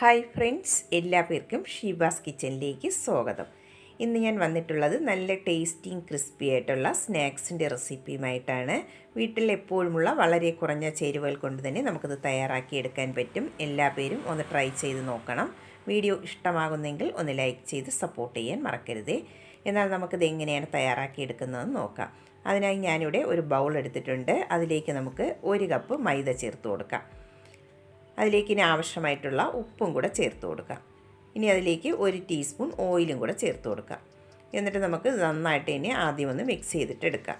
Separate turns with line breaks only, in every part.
Hi friends എല്ലാ പേർക്കും ഷീബാസ് കിച്ചണിലേക്ക് സ്വാഗതം. ഇന്ന് ഞാൻ വന്നിട്ടുള്ളത് നല്ല ടേസ്റ്റിയും ക്രിസ്പി ആയിട്ടുള്ള സ്നാക്സിന്റെ റെസിപ്പിയുമായിട്ടാണ്. വീട്ടിൽ എപ്പോഴുമുള്ള വളരെ കുറഞ്ഞ ചേരുവകൾ കൊണ്ട് തന്നെ നമുക്കത് തയ്യാറാക്കിയെടുക്കാൻ പറ്റും. എല്ലാ പേരും ഒന്ന് ട്രൈ ചെയ്ത് നോക്കണം. വീഡിയോ ഇഷ്ടമാകുന്നെങ്കിൽ ഒന്ന് ലൈക്ക് ചെയ്ത് സപ്പോർട്ട് ചെയ്യാൻ മറക്കരുതേ. എന്നാൽ നമുക്കിത് എങ്ങനെയാണ് തയ്യാറാക്കിയെടുക്കുന്നതെന്ന് നോക്കാം. അതിനായി ഞാനിവിടെ ഒരു ബൗൾ എടുത്തിട്ടുണ്ട്. അതിലേക്ക് നമുക്ക് ഒരു കപ്പ് മൈദ ചേർത്ത് കൊടുക്കാം. അതിലേക്ക് ഇനി ആവശ്യമായിട്ടുള്ള ഉപ്പും കൂടെ ചേർത്ത് കൊടുക്കാം ഇനി അതിലേക്ക് ഒരു ടീസ്പൂൺ ഓയിലും കൂടെ ചേർത്ത് കൊടുക്കാം എന്നിട്ട് നമുക്ക് നന്നായിട്ട് ഇനി ആദ്യം ഒന്ന് മിക്സ് ചെയ്തിട്ട് എടുക്കാം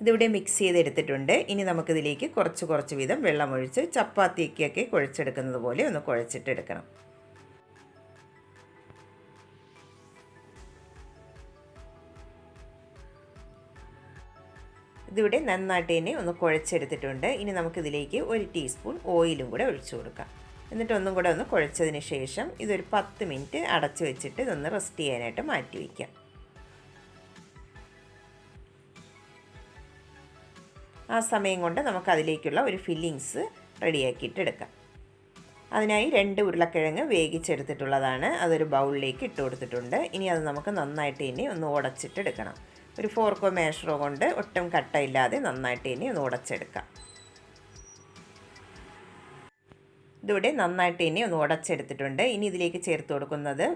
ഇതിവിടെ മിക്സ് ചെയ്തെടുത്തിട്ടുണ്ട്. ഇനി നമുക്കിതിലേക്ക് കുറച്ച് കുറച്ച് വീതം വെള്ളമൊഴിച്ച് ചപ്പാത്തിക്കൊക്കെ കുഴച്ചെടുക്കുന്നത് പോലെ ഒന്ന് കുഴച്ചിട്ട് ഇതിവിടെ നന്നായിട്ട് തന്നെ ഒന്ന് കുഴച്ചെടുത്തിട്ടുണ്ട്. ഇനി നമുക്കിതിലേക്ക് ഒരു ടീസ്പൂൺ ഓയിലും കൂടെ ഒഴിച്ചു കൊടുക്കാം. എന്നിട്ട് ഒന്നും കൂടെ ഒന്ന് കുഴച്ചതിന് ശേഷം ഇതൊരു പത്ത് മിനിറ്റ് അടച്ചു വെച്ചിട്ട് ഇതൊന്ന് റെസ്റ്റ് ചെയ്യാനായിട്ട് മാറ്റി വയ്ക്കാം. ആ സമയം കൊണ്ട് നമുക്ക് അതിലേക്കുള്ള ഒരു ഫില്ലിങ്സ് റെഡിയാക്കിയിട്ട് എടുക്കാം. അതിനായി രണ്ട് ഉരുളക്കിഴങ്ങ് വേവിച്ചെടുത്തിട്ടുള്ളതാണ്. അതൊരു ബൗളിലേക്ക് ഇട്ട് കൊടുത്തിട്ടുണ്ട്. ഇനി അത് നമുക്ക് നന്നായിട്ട് ഇനി ഒന്ന് ഉടച്ചിട്ട് എടുക്കണം ഒരു ഫോർക്കോ മേഷറോ കൊണ്ട് ഒട്ടും കട്ടയില്ലാതെ നന്നായിട്ട് ഇനി ഒന്ന് ഉടച്ചെടുക്കാം. ഇതിവിടെ നന്നായിട്ട് ഇനി ഒന്ന് ഉടച്ചെടുത്തിട്ടുണ്ട്. ഇനി ഇതിലേക്ക് ചേർത്ത് കൊടുക്കുന്നത്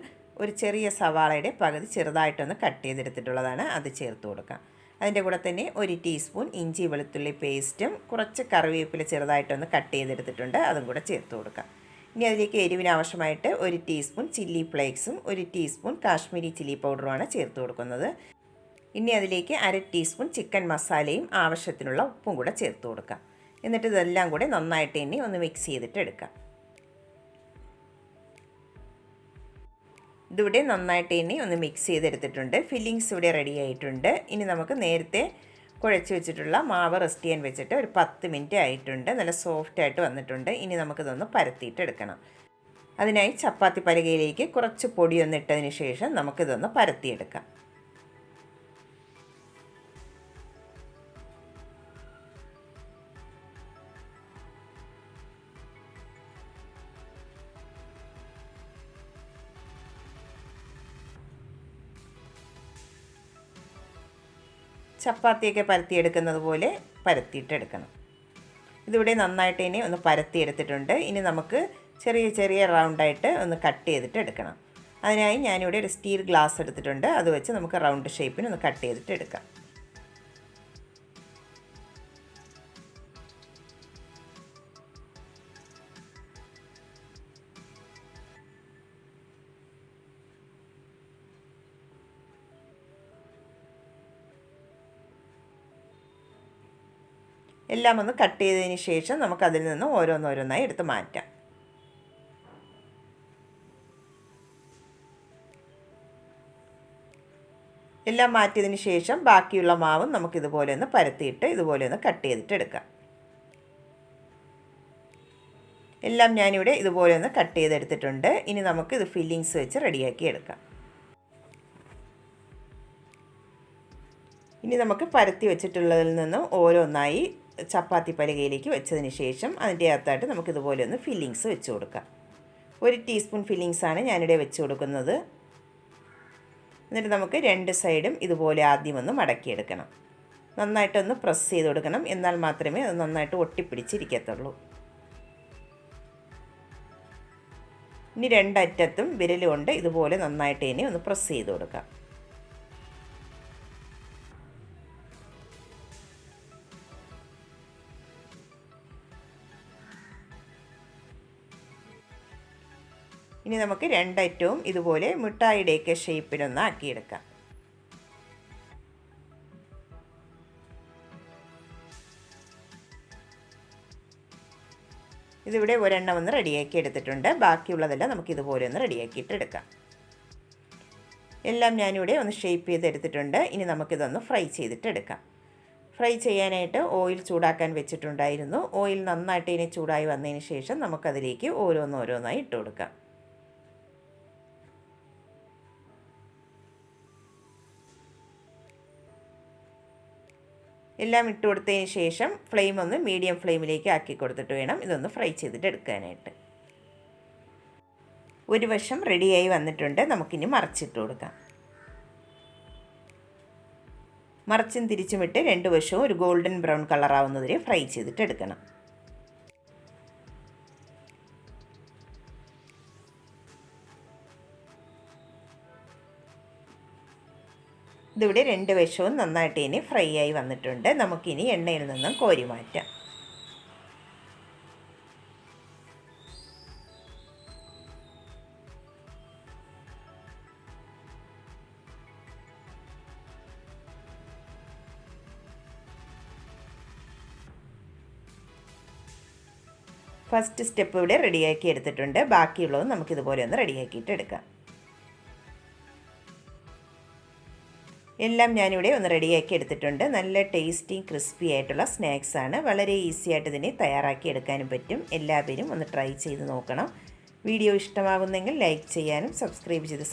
ഒരു ചെറിയ സവാളയുടെ പകുതി ചെറുതായിട്ടൊന്ന് കട്ട് ചെയ്തെടുത്തിട്ടുള്ളതാണ്. അത് ചേർത്ത് കൊടുക്കാം. അതിന്റെ കൂടെ തന്നെ ഒരു ടീസ്പൂൺ ഇഞ്ചി വെളുത്തുള്ളി പേസ്റ്റും കുറച്ച് കറിവേപ്പില ചെറുതായിട്ടൊന്ന് കട്ട് ചെയ്തെടുത്തിട്ടുണ്ട്. അതും കൂടെ ചേർത്ത് കൊടുക്കാം. ഇനി അതിലേക്ക് എരിവിന് ആവശ്യമായിട്ട് ഒരു ടീസ്പൂൺ ചില്ലി ഫ്ലേക്സും ഒരു ടീസ്പൂൺ കാശ്മീരി ചില്ലി പൗഡറുമാണ് ചേർത്ത് കൊടുക്കുന്നത്. ഇനി അതിലേക്ക് അര ടീസ്പൂൺ ചിക്കൻ മസാലയും ആവശ്യത്തിനുള്ള ഉപ്പും കൂടെ ചേർത്ത് കൊടുക്കാം. എന്നിട്ട് ഇതെല്ലാം കൂടെ നന്നായിട്ട് ഇനി ഒന്ന് മിക്സ് ചെയ്തിട്ട് എടുക്കാം. ഇതിവിടെ നന്നായിട്ട് ഇനി ഒന്ന് മിക്സ് ചെയ്തെടുത്തിട്ടുണ്ട്. ഫില്ലിങ്സ് ഇവിടെ റെഡി ആയിട്ടുണ്ട്. ഇനി നമുക്ക് നേരത്തെ കുഴച്ച് വെച്ചിട്ടുള്ള മാവ് റെസ്റ്റ് ചെയ്യാൻ വെച്ചിട്ട് ഒരു പത്ത് മിനിറ്റ് ആയിട്ടുണ്ട്. നല്ല സോഫ്റ്റ് ആയിട്ട് വന്നിട്ടുണ്ട്. ഇനി നമുക്കിതൊന്ന് പരത്തിയിട്ട് എടുക്കണം. അതിനായി ചപ്പാത്തി പലകയിലേക്ക് കുറച്ച് പൊടിയൊന്നിട്ടതിന് ശേഷം നമുക്കിതൊന്ന് പരത്തിയെടുക്കാം. ചപ്പാത്തിയൊക്കെ പരത്തിയെടുക്കുന്നത് പോലെ പരത്തിയിട്ടെടുക്കണം. ഇതിവിടെ നന്നായിട്ട് ഇനി ഒന്ന് പരത്തിയെടുത്തിട്ടുണ്ട്. ഇനി നമുക്ക് ചെറിയ ചെറിയ റൗണ്ടായിട്ട് ഒന്ന് കട്ട് ചെയ്തിട്ട് എടുക്കണം അതിനായി ഞാനിവിടെ ഒരു സ്റ്റീൽ ഗ്ലാസ് എടുത്തിട്ടുണ്ട്. അത് വെച്ച് നമുക്ക് റൗണ്ട് ഷേപ്പിന് ഒന്ന് കട്ട് ചെയ്തിട്ട് എടുക്കാം എല്ലാം ഒന്ന് കട്ട് ചെയ്തതിന് ശേഷം നമുക്കതിൽ നിന്ന് ഓരോന്നോരോന്നായി എടുത്ത് മാറ്റാം. എല്ലാം മാറ്റിയതിന് ശേഷം ബാക്കിയുള്ള മാവും നമുക്കിതുപോലെ ഒന്ന് പരത്തിയിട്ട് ഇതുപോലെ ഒന്ന് കട്ട് ചെയ്തിട്ട് എടുക്കാം. എല്ലാം ഞാനിവിടെ ഇതുപോലെ ഒന്ന് കട്ട് ചെയ്തെടുത്തിട്ടുണ്ട്. ഇനി നമുക്ക് ഇത് ഫില്ലിങ്സ് വെച്ച് റെഡിയാക്കി എടുക്കാം. ഇനി നമുക്ക് പരത്തി വെച്ചിട്ടുള്ളതിൽ നിന്നും ഓരോന്നായി ചപ്പാത്തി പലകയിലേക്ക് വെച്ചതിന് ശേഷം അതിന്റെ അകത്തായിട്ട് നമുക്ക് ഇതുപോലെ ഒന്ന് ഫില്ലിങ്സ് വെച്ച് കൊടുക്കാം. ഒരു ടീസ്പൂൺ ഫില്ലിങ്സാണ് ഞാനിവിടെ വെച്ച് കൊടുക്കുന്നത്. എന്നിട്ട് നമുക്ക് രണ്ട് സൈഡും ഇതുപോലെ ആദ്യം ഒന്ന് മടക്കിയെടുക്കണം. നന്നായിട്ടൊന്ന് പ്രസ് ചെയ്ത് കൊടുക്കണം. എന്നാൽ മാത്രമേ അത് നന്നായിട്ട് ഒട്ടിപ്പിടിച്ചിരിക്കത്തുള്ളൂ. ഇനി രണ്ടറ്റത്തും വിരലുകൊണ്ട് ഇതുപോലെ നന്നായിട്ട് ഇനി ഒന്ന് പ്രസ് ചെയ്ത് കൊടുക്കാം. ഇനി നമുക്ക് രണ്ടറ്റവും ഇതുപോലെ മിഠായിയുടെയൊക്കെ ഷേപ്പിലൊന്ന് ആക്കിയെടുക്കാം. ഇതിവിടെ ഒരെണ്ണം ഒന്ന് റെഡിയാക്കി എടുത്തിട്ടുണ്ട്. ബാക്കിയുള്ളതെല്ലാം നമുക്ക് ഇതുപോലെ ഒന്ന് റെഡിയാക്കിയിട്ട് എടുക്കാം. എല്ലാം ഞാനിവിടെ ഒന്ന് ഷേപ്പ് ചെയ്തെടുത്തിട്ടുണ്ട് ഇനി നമുക്കിതൊന്ന് ഫ്രൈ ചെയ്തിട്ട് എടുക്കാം. ഫ്രൈ ചെയ്യാനായിട്ട് ഓയിൽ ചൂടാക്കാൻ വെച്ചിട്ടുണ്ടായിരുന്നു. ഓയിൽ നന്നായിട്ട് ഇനി ചൂടായി വന്നതിന് ശേഷം നമുക്കതിലേക്ക് ഓരോന്നോരോന്നായി ഇട്ട് കൊടുക്കാം. എല്ലാം ഇട്ട് കൊടുത്തതിന് ശേഷം ഫ്ലെയിം ഒന്ന് മീഡിയം ഫ്ലെയിമിലേക്ക് ആക്കി കൊടുത്തിട്ട് വേണം ഇതൊന്ന് ഫ്രൈ ചെയ്തിട്ട് എടുക്കാനായിട്ട്. ഒരു വശം റെഡിയായി വന്നിട്ടുണ്ട്. നമുക്കിനി മറച്ചിട്ട് കൊടുക്കാം. മറച്ചും തിരിച്ചുമിട്ട് രണ്ട് വശവും ഒരു ഗോൾഡൻ ബ്രൗൺ കളറാവുന്നതിരെ ഫ്രൈ ചെയ്തിട്ട് എടുക്കണം. ഇതിവിടെ രണ്ട് വശവും നന്നായിട്ട് ഇനി ഫ്രൈ ആയി വന്നിട്ടുണ്ട്. നമുക്കിനി എണ്ണയിൽ നിന്നും കോരി മാറ്റാം. ഫസ്റ്റ് സ്റ്റെപ്പ് ഇവിടെ റെഡിയാക്കി എടുത്തിട്ടുണ്ട്. ബാക്കിയുള്ളത് നമുക്കിതുപോലെ ഒന്ന് റെഡിയാക്കിയിട്ട് എടുക്കാം. എല്ലാം ഞാനിവിടെ ഒന്ന് റെഡിയാക്കി എടുത്തിട്ടുണ്ട്. നല്ല ടേസ്റ്റി ക്രിസ്പി ആയിട്ടുള്ള സ്നാക്സ് ആണ്. വളരെ ഈസി ആയിട്ട് ഇതിനെ തയ്യാറാക്കി എടുക്കാനും പറ്റും. എല്ലാവരും ഒന്ന് ട്രൈ ചെയ്ത് നോക്കണം. വീഡിയോ ഇഷ്ടമാകുന്നെങ്കിൽ ലൈക്ക് ചെയ്യാനും സബ്സ്ക്രൈബ് ചെയ്ത്